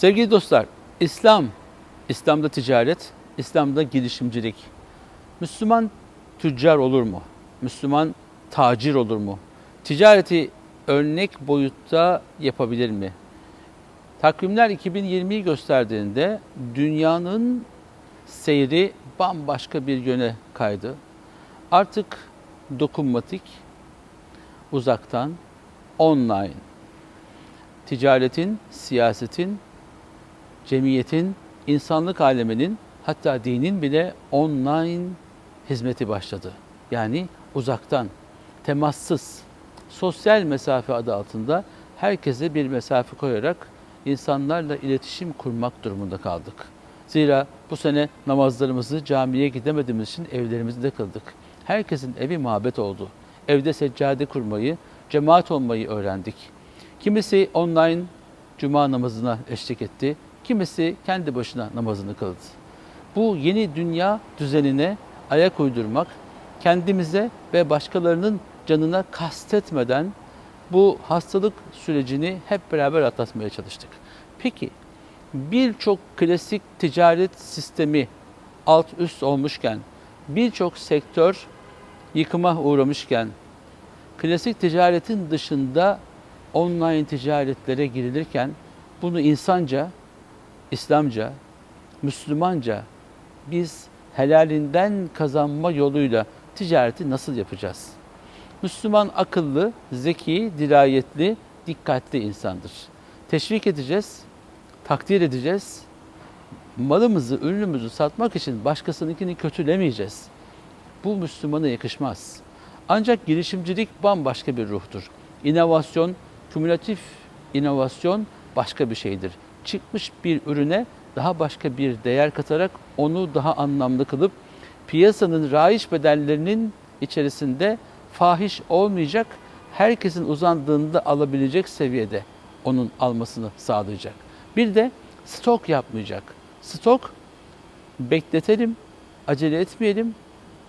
Sevgili dostlar, İslam, İslam'da ticaret, İslam'da girişimcilik. Müslüman tüccar olur mu? Müslüman tacir olur mu? Ticareti örnek boyutta yapabilir mi? Takvimler 2020'yi gösterdiğinde dünyanın seyri bambaşka bir yöne kaydı. Artık dokunmatik, uzaktan, online, ticaretin, siyasetin, cemiyetin, insanlık aleminin hatta dinin bile online hizmeti başladı. Yani uzaktan, temassız, sosyal mesafe adı altında herkese bir mesafe koyarak insanlarla iletişim kurmak durumunda kaldık. Zira bu sene namazlarımızı camiye gidemediğimiz için evlerimizde kıldık. Herkesin evi mabet oldu. Evde seccade kurmayı, cemaat olmayı öğrendik. Kimisi online cuma namazına eşlik etti. Kimisi kendi başına namazını kıldı. Bu yeni dünya düzenine ayak uydurmak, kendimize ve başkalarının canına kastetmeden bu hastalık sürecini hep beraber atlatmaya çalıştık. Peki birçok klasik ticaret sistemi alt üst olmuşken, birçok sektör yıkıma uğramışken, klasik ticaretin dışında online ticaretlere girilirken bunu insanca, İslamca, Müslümanca biz helalinden kazanma yoluyla ticareti nasıl yapacağız? Müslüman akıllı, zeki, dirayetli, dikkatli insandır. Teşvik edeceğiz, takdir edeceğiz. Malımızı, ürünümüzü satmak için başkasınınkini kötülemeyeceğiz. Bu Müslümana yakışmaz. Ancak girişimcilik bambaşka bir ruhtur. İnovasyon, kümülatif inovasyon başka bir şeydir. Çıkmış bir ürüne daha başka bir değer katarak onu daha anlamlı kılıp piyasanın raiç bedellerinin içerisinde fahiş olmayacak, herkesin uzandığında alabilecek seviyede onun almasını sağlayacak. Bir de stok yapmayacak. Stok bekletelim, acele etmeyelim,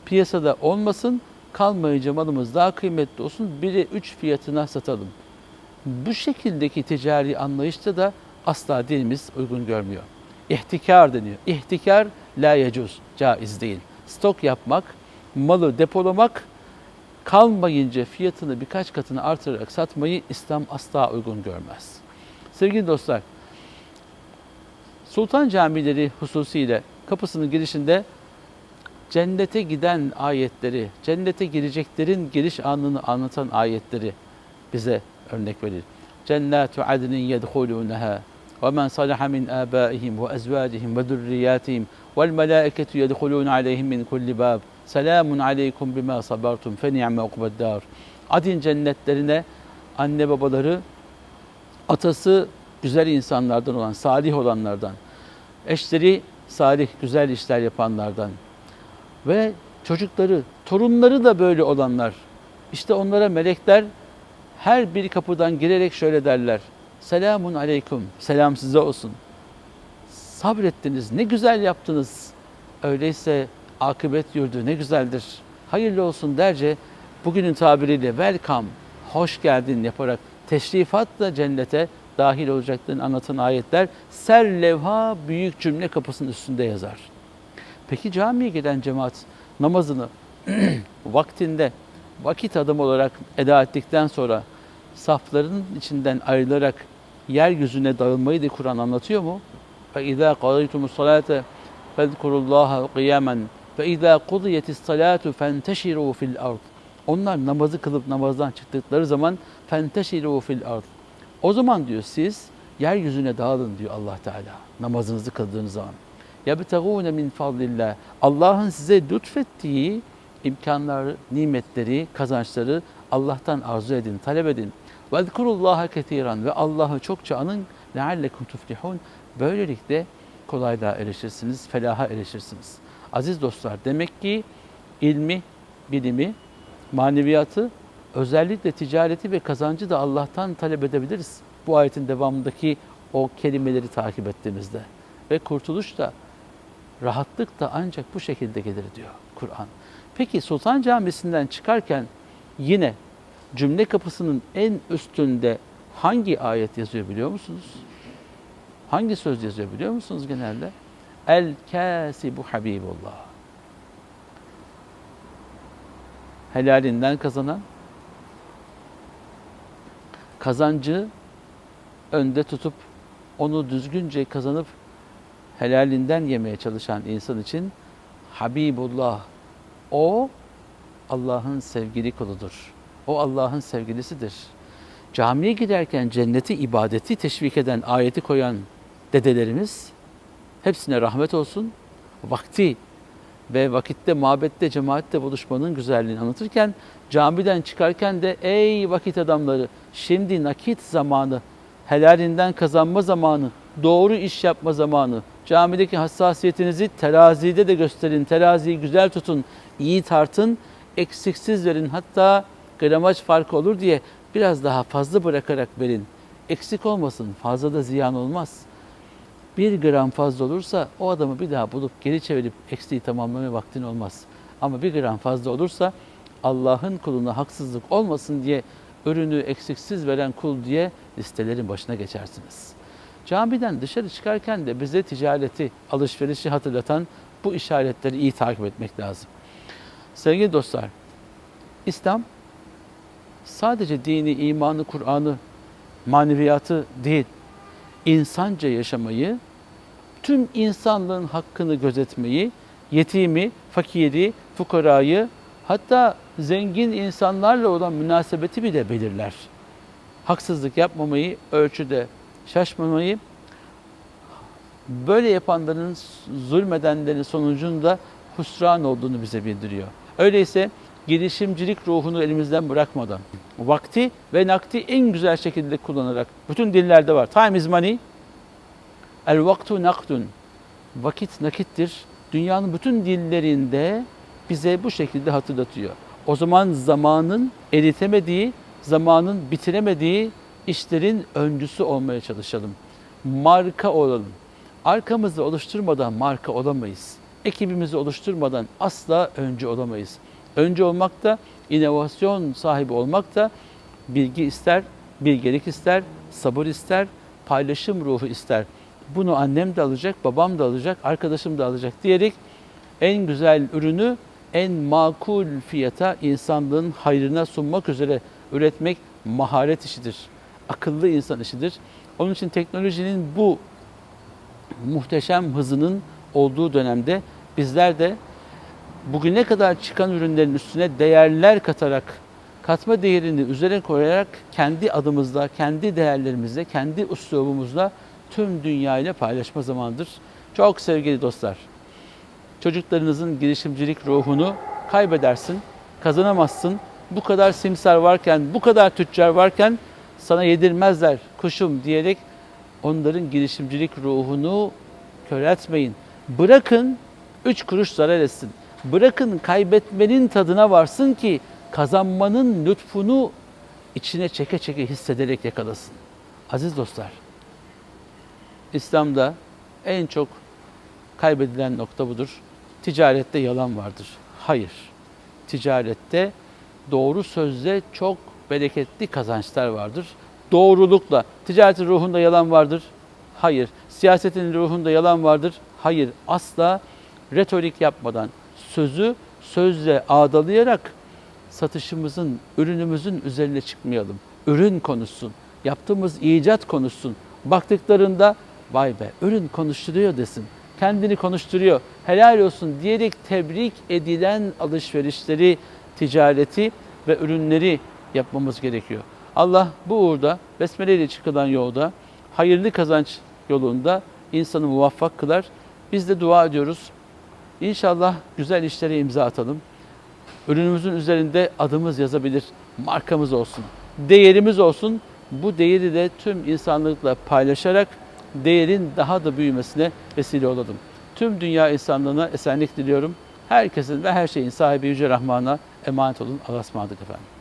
piyasada olmasın, kalmayınca malımız daha kıymetli olsun, biri üç fiyatına satalım. Bu şekildeki ticari anlayışta da asla dinimiz uygun görmüyor. İhtikar deniyor. İhtikar la yecuz, caiz değil. Stok yapmak, malı depolamak, kalmayınca fiyatını birkaç katını artırarak satmayı İslam asla uygun görmez. Sevgili dostlar, Sultan camileri hususiyle kapısının girişinde cennete giden ayetleri, cennete gireceklerin giriş anını anlatan ayetleri bize örnek verir. Cennatu adnin yedhulunaha abaihim ve ezvacihim ve zurriyatihim vel melaiketu yedhulun aleyhim min kulli bab. Selamun aleykum bima sabartum fe ni'me ukbeddar. Adin cennetlerine anne babaları atası güzel insanlardan olan, salih olanlardan, eşleri salih, güzel işler yapanlardan ve çocukları, torunları da böyle olanlar. İşte onlara melekler her bir kapıdan girerek şöyle derler. Selamun aleyküm, selam size olsun. Sabrettiniz, ne güzel yaptınız. Öyleyse akıbet yurdu ne güzeldir. Hayırlı olsun derce bugünün tabiriyle welcome, hoş geldin yaparak teşrifatla cennete dahil olacaklarını anlatan ayetler ser levha büyük cümle kapısının üstünde yazar. Peki camiye giden cemaat namazını vaktinde vakit adım olarak eda ettikten sonra safların içinden ayrılarak yeryüzüne dağılmayı da Kur'an anlatıyor mu? فَاِذَا قَضَيْتُمُ الصَّلَاةَ فَاذْكُرُوا اللّٰهَ قِيَامًا فَاِذَا قُضِيَتِ الصَّلَاةُ فَانْتَشِرُوا فِي الْأَرْضِ Onlar namazı kılıp namazdan çıktıkları zaman فَانْتَشِرُوا فِي الْأَرْضِ O zaman diyor siz yeryüzüne dağılın diyor Allah Teala namazınızı kıldığınız zaman. يَبْتَغُونَ min fadlillah. Allah'ın size lütfettiği imkanları, nimetleri, kazançları Allah'tan arzu edin, talep edin. وَذْكُرُوا اللّٰهَ كَثِيرًا Ve Allah'ı çokça anın. لَعَلَّكُمْ تُفْلِحُونَ Böylelikle kolaylığa erişirsiniz, felaha erişirsiniz. Aziz dostlar demek ki ilmi, bilimi, maneviyatı, özellikle ticareti ve kazancı da Allah'tan talep edebiliriz. Bu ayetin devamındaki o kelimeleri takip ettiğimizde. Ve kurtuluş da, rahatlık da ancak bu şekilde gelir diyor Kur'an. Peki Sultan Camisi'nden çıkarken yine cümle kapısının en üstünde hangi ayet yazıyor biliyor musunuz? Hangi söz yazıyor biliyor musunuz genelde? El kasibu habibullah. Helalinden kazanan, kazancı önde tutup onu düzgünce kazanıp helalinden yemeye çalışan insan için Habibullah o Allah'ın sevgili kuludur. O Allah'ın sevgilisidir. Camiye giderken cenneti, ibadeti teşvik eden, ayeti koyan dedelerimiz hepsine rahmet olsun. Vakti ve vakitte, mabette, cemaatte buluşmanın güzelliğini anlatırken camiden çıkarken de ey vakit adamları şimdi nakit zamanı, helalinden kazanma zamanı, doğru iş yapma zamanı, camideki hassasiyetinizi terazide de gösterin, teraziyi güzel tutun, iyi tartın, eksiksiz verin. Hatta gramaj farkı olur diye biraz daha fazla bırakarak verin. Eksik olmasın, fazla da ziyan olmaz. Bir gram fazla olursa o adamı bir daha bulup geri çevirip eksiği tamamlamaya vaktin olmaz. Ama bir gram fazla olursa Allah'ın kuluna haksızlık olmasın diye ürünü eksiksiz veren kul diye listelerin başına geçersiniz. Camiden dışarı çıkarken de bize ticareti, alışverişi hatırlatan bu işaretleri iyi takip etmek lazım. Sevgili dostlar, İslam sadece dini, imanı, Kur'an'ı, maneviyatı değil, insanca yaşamayı, tüm insanlığın hakkını gözetmeyi, yetimi, fakiri, fukarayı, hatta zengin insanlarla olan münasebeti bile belirler. Haksızlık yapmamayı, ölçüde şaşmamayı, böyle yapanların, zulmedenlerin sonucunda husran olduğunu bize bildiriyor. Öyleyse girişimcilik ruhunu elimizden bırakmadan, vakti ve nakti en güzel şekilde kullanarak, bütün dillerde var. Time is money, el vaktu naktun. Vakit nakittir. Dünyanın bütün dillerinde bize bu şekilde hatırlatıyor. O zaman zamanın eritemediği, zamanın bitiremediği işlerin öncüsü olmaya çalışalım. Marka olalım. Arkamızı oluşturmadan marka olamayız. Ekibimizi oluşturmadan asla öncü olamayız. Öncü olmak da, inovasyon sahibi olmak da bilgi ister, bilgelik ister, sabır ister, paylaşım ruhu ister. Bunu annem de alacak, babam da alacak, arkadaşım da alacak diyerek en güzel ürünü en makul fiyata insanlığın hayrına sunmak üzere üretmek maharet işidir. Akıllı insan işidir. Onun için teknolojinin bu muhteşem hızının olduğu dönemde bizler de bugüne kadar çıkan ürünlerin üstüne değerler katarak, katma değerini üzerine koyarak kendi adımızla, kendi değerlerimizle, kendi uslubumuzla tüm dünya ile paylaşma zamanıdır. Çok sevgili dostlar, çocuklarınızın girişimcilik ruhunu kaybedersin, kazanamazsın. Bu kadar simsar varken, bu kadar tüccar varken sana yedirmezler kuşum diyerek onların girişimcilik ruhunu köreltmeyin. Bırakın üç kuruş zarar etsin. Bırakın kaybetmenin tadına varsın ki kazanmanın lütfunu içine çeke çeke hissederek yakalasın. Aziz dostlar, İslam'da en çok kaybedilen nokta budur. Ticarette yalan vardır. Hayır. Ticarette doğru sözle çok bereketli kazançlar vardır. Doğrulukla. Ticaretin ruhunda yalan vardır. Hayır. Siyasetin ruhunda yalan vardır. Hayır. Asla retorik yapmadan sözü sözle ağdalayarak satışımızın, ürünümüzün üzerine çıkmayalım. Ürün konuşsun. Yaptığımız icat konuşsun. Baktıklarında vay be ürün konuşturuyor desin. Kendini konuşturuyor. Helal olsun diyerek tebrik edilen alışverişleri, ticareti ve ürünleri yapmamız gerekiyor. Allah bu uğurda besmele ile çıkılan yolda hayırlı kazanç yolunda insanı muvaffak kılar. Biz de dua ediyoruz. İnşallah güzel işlere imza atalım. Ürünümüzün üzerinde adımız yazabilir, markamız olsun, değerimiz olsun. Bu değeri de tüm insanlıkla paylaşarak değerin daha da büyümesine vesile olalım. Tüm dünya insanlığına esenlik diliyorum. Herkesin ve her şeyin sahibi Yüce Rahman'a emanet olun. Allah'a ısmarladık efendim.